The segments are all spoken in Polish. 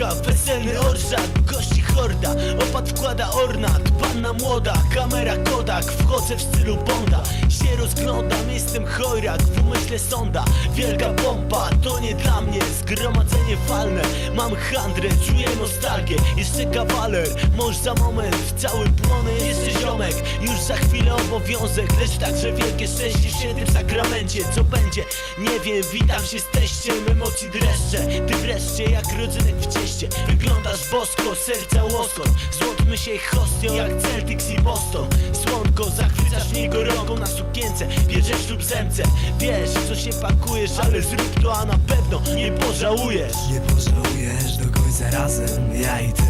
Polska, weselny orszak, gości horda Opat wkłada ornat, panna młoda Kamera Kodak, wchodzę w stylu Bonda rozglądam, jestem chojrak W umyśle sonda, wielka pompa To nie dla mnie, zgromadzenie walne. Mam handrę, czuję nostalgię Jeszcze kawaler, mąż za moment Cały płony, jeszcze ziomek. Już za chwilę obowiązek Lecz także wielkie szczęście w świętym sakramencie. Co będzie? Nie wiem, witam się z teściem Emocji dreszcze, ty wreszcie jak rodzynek w cieście. Wyglądasz bosko, serca łoskot. Złączmy się hostią jak Celtics i Boston. Słonko, mnie gorączką na sukience. Bierzesz lub zemce Wiesz, co się pakujesz, ale zrób to, a na pewno nie pożałujesz. Nie pożałujesz do końca razem, ja i ty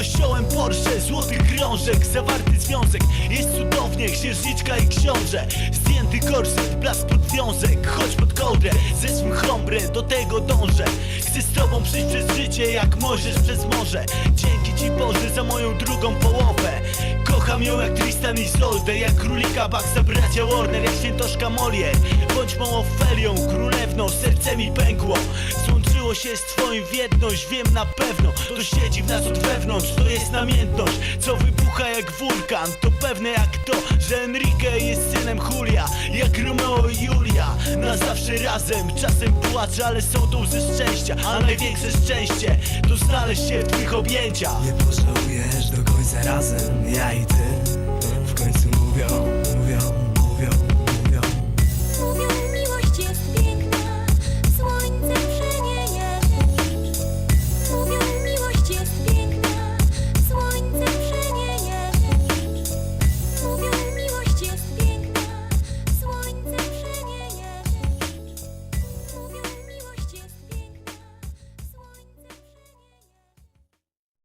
kościołem Porsche, złoty krążek Zawarty związek, jest cudownie Księżniczka i książę. Zdjęty korset, blask podwiązek Chodź pod kołdrę, ze swym hombre Do tego dążę. Chcę z tobą przyjść przez życie Jak możesz przez morze. Dzięki ci Boże za moją drugą połowę. Kocham ją jak Tristan i Isolde Jak królika Baxa, bracia Warner Jak świętoszka Molière. Bądź mą Ofelią, królewną Serce mi pękło się z twoim w jedność Wiem na pewno, to siedzi w nas od wewnątrz To jest namiętność, co wybucha jak wulkan To pewne jak to, że Enrique jest synem Julia Jak Romeo i Julia. Na zawsze razem, czasem płaczę Ale są to łzy szczęścia A największe szczęście To znaleźć się w twych objęciach. Nie pożałujesz do końca razem, ja i ty